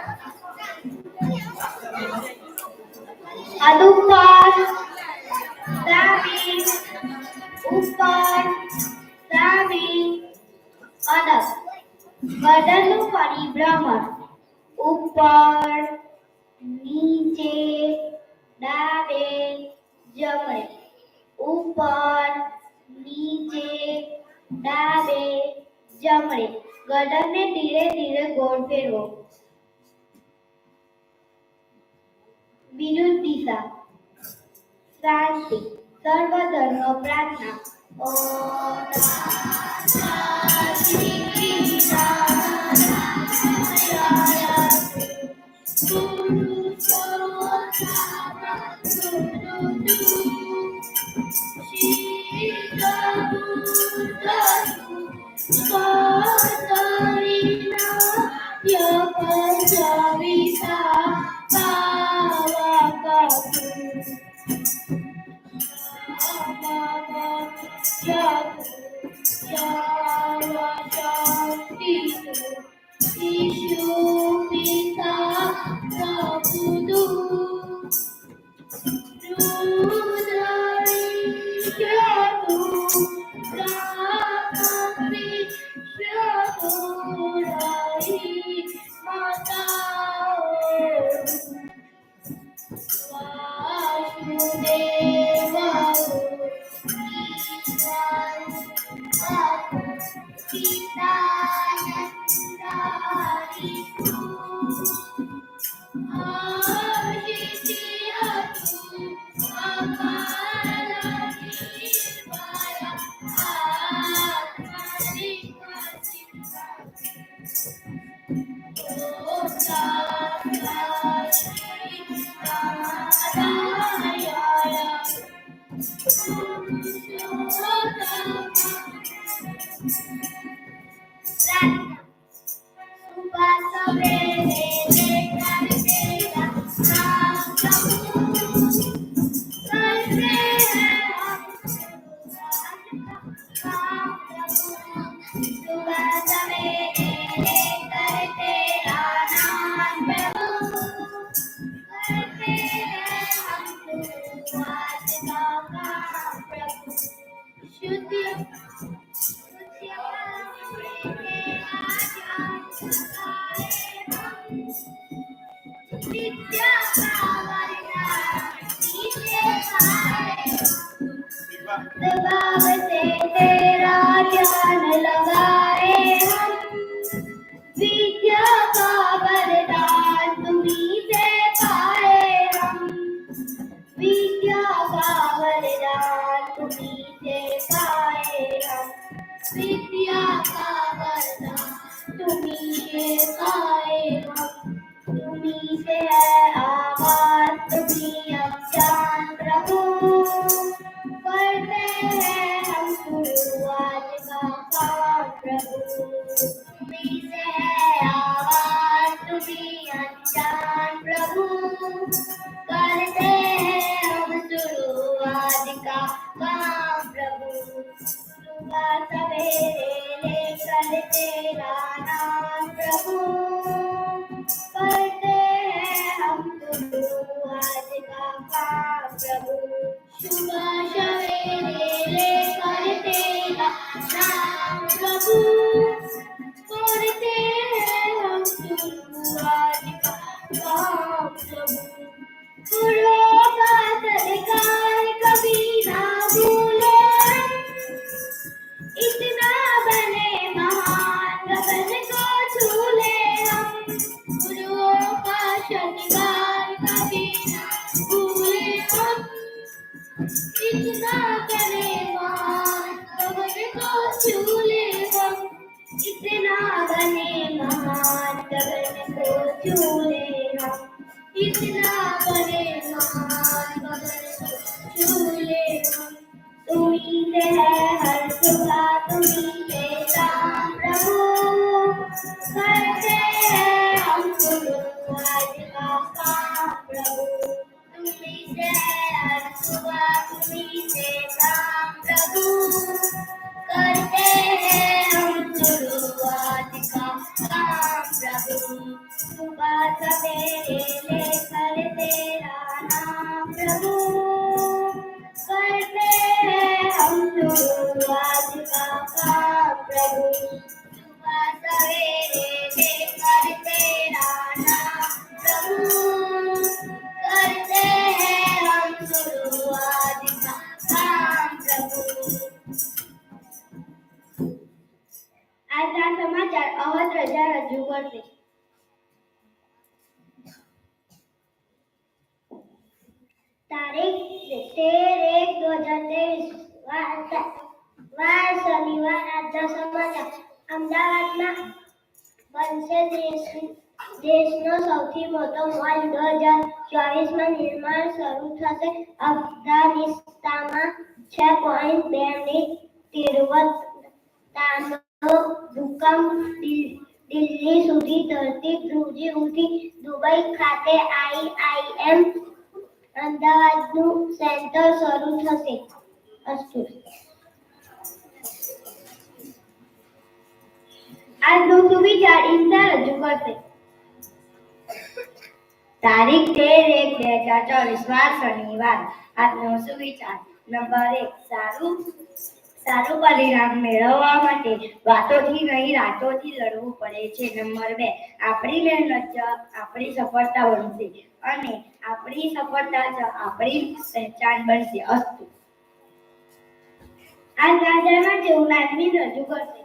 Yeah. pra mim. Ora, স্মৃতিয়া কাবার তুমি সে তুমি সে Gracias. વાર શનિવાર આજના અમદાવાદમાં બનશે દેશ દેશનો સૌથી મોટો મોલ બે હજાર ચોવીસમાં નિર્માણ શરૂ થશે. અફઘાનિસ્તાનમાં છ પોઈન્ટ બે ની તીવ્રતાનો ભૂકંપ દિલ્હી સુધી ધરતી ધ્રુજી ઉઠી દુબઈ ખાતે આઈઆઈએમ અમદાવાદનું સેન્ટર શરૂ થશે. અસ્તુ આજનું સુવિચાર ઇન્દા રજૂ કરશે. તારીખ તેર એક બે હજાર ચોવીસ, વાર શનિવાર. આજનો સુવિચાર. નંબર એક, સારું સારું પરિણામ મેળવવા માટે વાતોથી નહીં, રાતોથી લડવું પડે છે. નંબર બે, આપણી મહેનત જ આપણી સફળતા બનશે અને આપણી સફળતા જ આપણી પહેચાન બનશે. અસ્તુ. આજ રાજામાં જેવું લાગણી રજૂ કરશે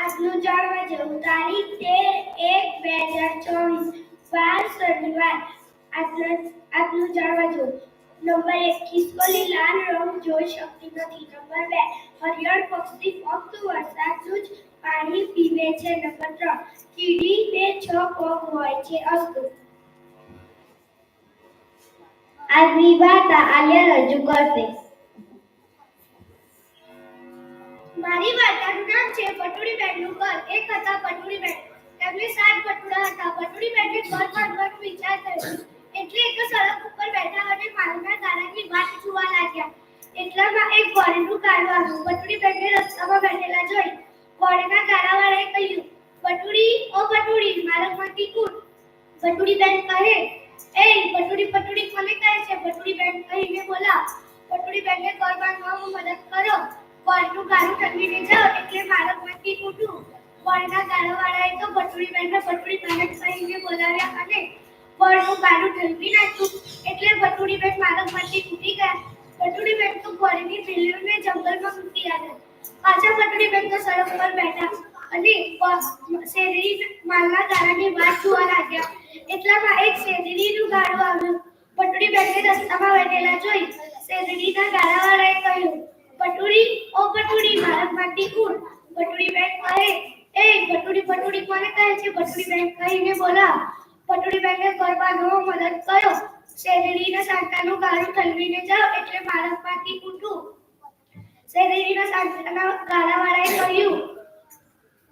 આજનું જાણવા જેવું તારીખ તેર એક બે હજાર ચોવીસ વાર શનિવાર. આજનું જાણવા જેવું નંબર એક ખિસકોલી લાલ રંગ જોઈ શકતી નથી. નંબર બે હરિયળ પક્ષી ફક્ત વરસાદનું જ પાણી પીવે છે. નંબર ત્રણ, કીડી બે છ પગ હોય છે અસ્તુ. આજની વાર્તા આલિયા મારી વાર્તાનું નામ છે પટુડી બેનનું ઘર. એક હતા પટુડી બેન તેમને સાત પટુડા હતા. પટુડી બેનને ઘર બાંધવાનો વિચાર થયો એટલે એક સડક ઉપર બેઠા અને માલના દાણાની વાત જોવા લાગ્યા. એટલામાં એક ઘોડીનું કાળું આવ્યું. પટુડી બેનને રસ્તામાં બેઠેલા જોઈ ઘોડીના કાળાવાળાએ કહ્યું, પટુડી, ઓ પટુડી માર્ગમાંથી કુટ પટુડી બેન કહે એ ભટુડી ભટુડી કોને કહે છે? ભટુડી બેન કહીને બોલા પટુડી બેનને ઘર હું મદદ કરો. કોળનું ગાડું ઠંડીને જાઓ, એટલે માર્ગમાંથી કૂદું કોળના એ તો પટુડી બેનને ભટુડી બેન કહીને બોલાવ્યા અને કોળનું ગાળું ઠંડી નાખ્યું. એટલે ભટુડી બેન માર્ગમાંથી તૂટી ગયા. ભટુડી બેન તો કોળની જંગલ જંગલમાં મૂકી આવ્યા પાછા ભટુડી બેન તો સડક પર બેઠા. અને શેરડી માલના ગાળાની વાત જોવા લાગ્યા. એટલામાં એક શેરડીનું ગાળું આવ્યું. પટુડી બેનને રસ્તામાં બેઠેલા જોઈ શેરડીના ગાળાવાળાએ કહ્યું, પટુડી, ઓ પટુડી માર્ગમાંથી કૂદ પટુડી બેન કહે, એ પટુડી પટુડી, કોને કહે છે? પટુડી બેન કહીને બોલા, પટુડી બેનને કરવાનો મદદ કરો શેરડીના સાંટાનું ગાળું ઠલવીને જાઓ એટલે માર્ગમાંથી કૂદું શેરડીના સાંતાના ગાળાવાળાએ કહ્યું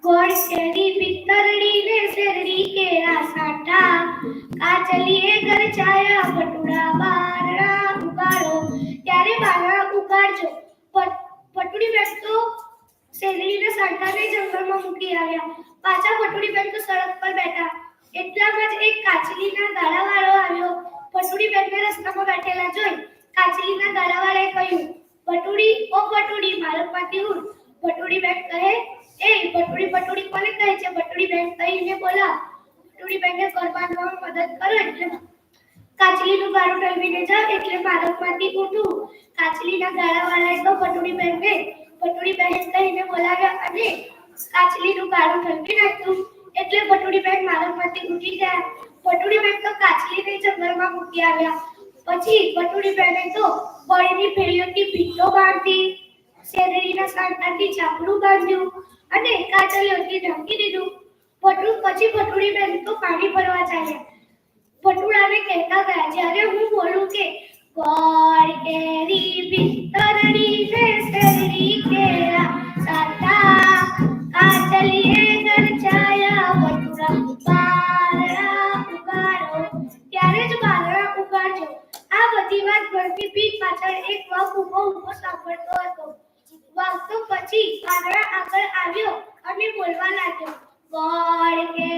ગોળ શેરી પિત્તરડી ને શેરડી કેરા સાટા. કાચલીએ ઘર છાયા પટુડા બારણા ઉગાડો. ત્યારે બારણા ઉગાડજો. પટ- પટુડી બેન તો શેરડીના સાંટાને જંગલમાં મૂકી આવ્યા. પાછા પટુડી બેન તો સડક પર બેઠા. એટલામાં જ એક કાચલીના ગાડાવાળો આવ્યો. પટુડી બેનને રસ્તામાં બેઠેલા જોઈ કાચલીના ગાડાવાળાએ કહ્યું પટુડી ઓ પટુડી માર્ગમાંથી ઉડ પટુડી બેન કહે એ, ભટુડી ભટુડી કોને કહે છે? ભટુડી બેન કહીને બોલા. ભટુડી બેનને ઘર બાંધવામાં મદદ કરો એટલે કાચલીનું ગાળું ઠલવીને જાઓ એટલે માર્ગમાંથી ઉઠું. કાચલીના ગાડાવાળાએ તો પટુડી બેનને, ભટુડી બેન કહીને બોલાવ્યા અને કાચલીનું ગાળું ઠલવી નાખ્યું. એટલે ભટુડી બેન માર્ગમાંથી ઉઠી ગયા. ભટુડી બેન તો કાચલીને જંગલમાં મૂકી આવ્યા. પછી ભટુડી બેને તો બળીની ભેળીઓથી ભીંડો બાંધી શેરડીના સાંટાથી ચાપડું બાંધ્યું અને કાચલીઓથી ઢાંકી દીધું. પટુ પછી પટુડી બેન તો પાણી ભરવા ચાલ્યા. પટુડાને કહેતા ગયા, જ્યારે હું બોલું કે ગોળ કેરી પિસ્તરડી છે શેરડી કેરા સાતા કાચલીએ ઘર છાયા બારણા ઉગાડો ત્યારે જ બારણા ઉગાડજો આ બધી વાત ભરતી પીઠ પાછળ એક વાઘ ઊભો ઊભો સાંભળતો હતો. વાઘ તો પછી વાદળા આગળ આવ્યો અને બોલવા લાગ્યો ગોળ કેરી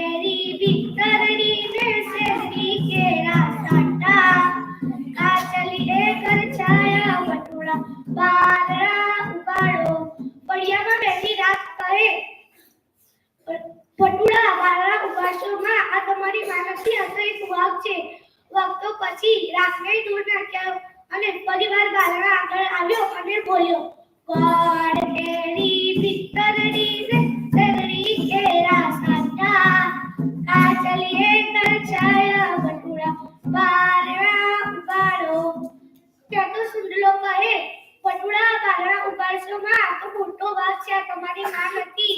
તો સુંદલો કહે, પટુડા બારણા ઉગાડશો માં તો મોટો વાસ છે તમારી માં હતી.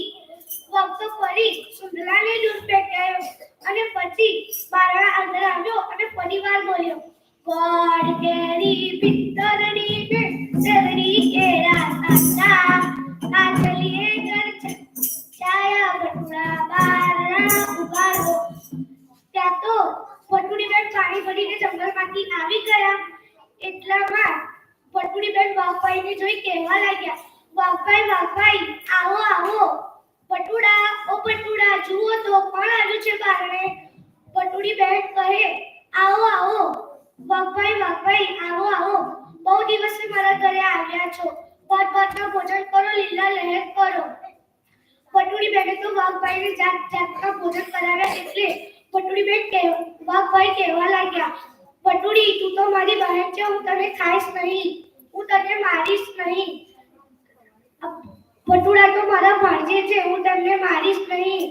વાઘ તો ફરી સુંદલાને દૂર ફેંકાયો અને પછી બારણા અંદર આવ્યો અને પરિવાર બોલ્યો, ગોળ કેરી પિત્તરની શેરડી કેરા કાચલી એ ઘર છાયા ભટુડા બારણા ઉગાડો ત્યાં તો પટુડીબેન પાણી ભરીને જંગલમાંથી આવી ગયા. એટલામાં પટુડીબેન વાઘભાઈને જોઈ કહેવા લાગ્યા વાઘભાઈ વાઘભાઈ આવો આવો પટુડા ઓ પટુડા જુઓ તો કોણ આવ્યું છે બારણે? પટુડીબેન કહે, આવો આવો વાઘભાઈ વાઘભાઈ આવો આવો, બહુ દિવસે મારા ઘરે આવ્યા છો. ભાત ભાતના ભોજન કરો, લીલા લહેર કરો. પટુડી બેને તો વાઘભાઈને જાત જાતના ભોજન કરાવ્યા એટલે પટુડી બેન કહે વાઘભાઈ કહેવા લાગ્યા પટુડી, તું તો મારી બહેન છે, હું તને ખાઈશ નહીં, હું તને મારીશ નહીં. પટુડા તો મારા ભાણજે છે, હું તમને મારીશ નહીં.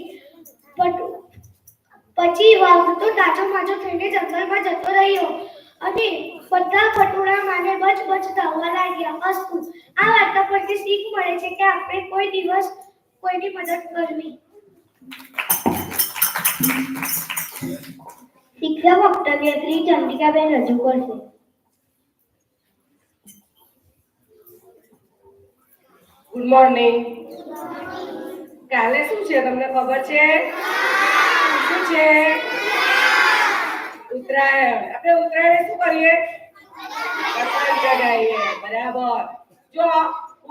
પછી વાઘ તો તાજો માજો થઈને જંગલમાં જતો રહ્યો. અને બધા પટુડા માને બચ બચ ધાવવા લાગ્યા. અસ્તુ, આ વાર્તા પરથી શીખ મળે છે કે આપણે કોઈ દિવસ કોઈની મદદ કરવી. શિક્ષક વક્તવ્ય શ્રી ચંદ્રિકાબેન રજૂ કરશે. ગુડ મોર્નિંગ કાલે શું છે? તમને ખબર છે? શું છે? ઉત્તરાયણ. આપણે ઉત્તરાયણ શું કરીએ? પતંગ ચગાવીએ બરાબર. જો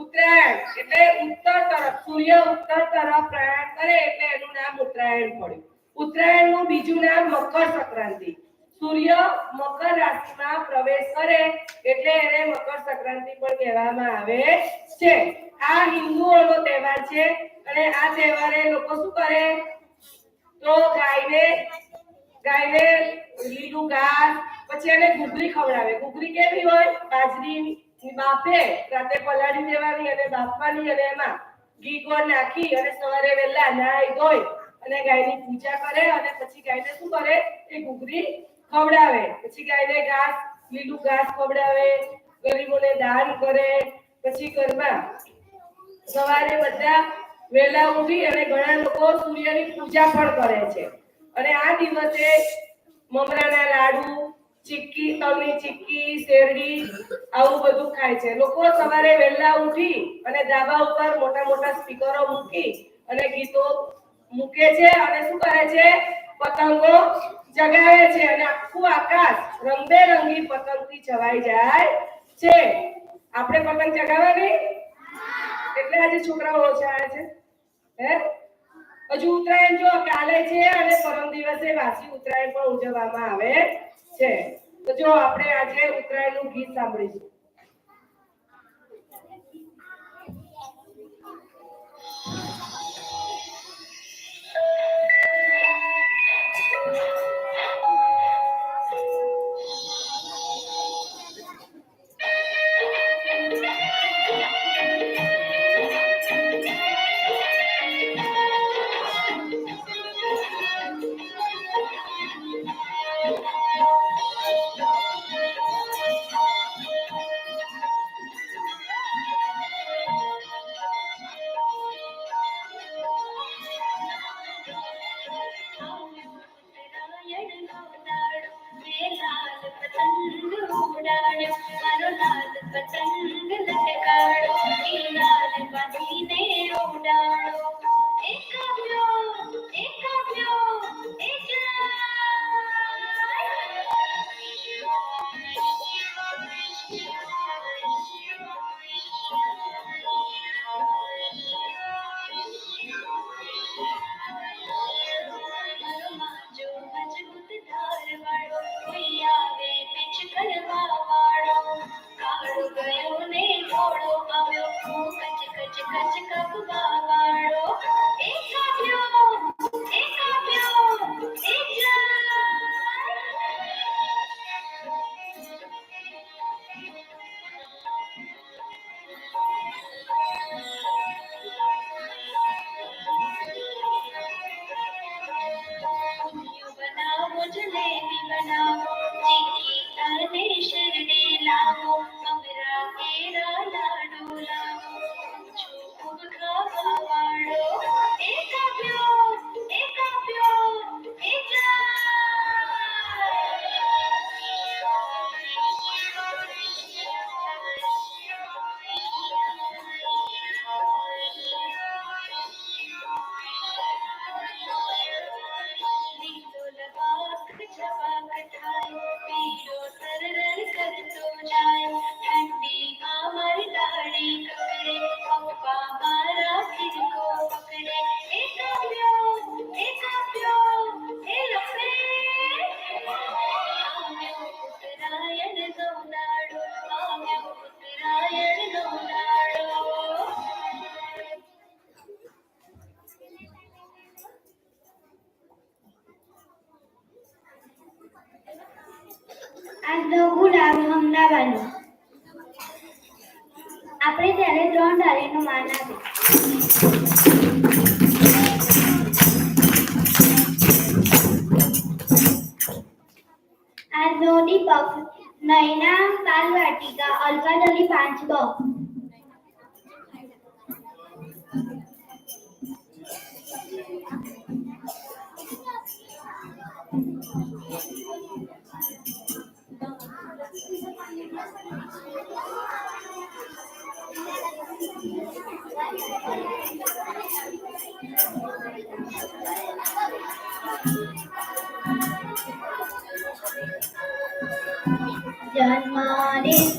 ઉત્તરાયણ એટલે ઉત્તર તરફ, સૂર્ય ઉત્તર તરફ પ્રયાણ કરે એટલે એનું નામ ઉત્તરાયણ પડ્યું. ઉત્તરાયણનું બીજું નામ મકર સંક્રાંતિ. સૂર્ય મકર રાશિમાં પ્રવેશ કરે એટલે એને મકર સંક્રાંતિ પણ કહેવામાં આવે છે. આ હિન્દુઓનો તહેવાર છે અને આ તહેવારે લોકો શું કરે? તો ગાયને ગાયને લીલું ઘાસ, પછી એને ઘૂઘરી ખવડાવે. ઘૂઘરી કેવી હોય? બાજરી બાફે, રાતે પલાળી દેવાની અને બાફવાની અને એમાં ઘી ગોળ નાખી અને સવારે વહેલા નાઈ ધોઈ અને ગાયની પૂજા કરે અને પછી ગાયને શું કરે? એ ઘૂઘરી ખવડાવે. પછી ગાયને ઘાસ, લીલું ઘાસ ખવડાવે, ગરીબોને દાન કરે. પછી ઘરમાં સવારે બધા વહેલા ઉઠી અને ઘણા લોકો સૂર્યની પૂજા પણ કરે છે. અને આ દિવસે મમરાના લાડુ, ચીક્કી, તલની ચીક્કી, શેરડી આવું બધું ખાય છે. લોકો સવારે વહેલા ઉઠી અને ધાબા ઉપર મોટા મોટા સ્પીકરો મૂકી અને ગીતો મૂકે છે અને શું કરે છે? પતંગો જગાવે છે અને આખું આકાશ રંગબેરંગી પતંગથી છવાઈ જાય છે. આપણે પતંગ ચગાવવાની? એટલે આજે છોકરાઓ ઓછા આવે છે. હે? હજુ ઉત્તરાયણ જો કાલે છે અને પરમ દિવસે વાસી ઉત્તરાયણ પણ ઉજવવામાં આવે છે. તો જો આપણે આજે ઉત્તરાયણનું ગીત સાંભળીશું. ગલી પાંચ બ Yeah.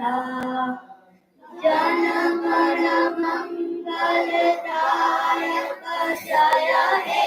કરતા જન્મ મંગલ દાયક જય હે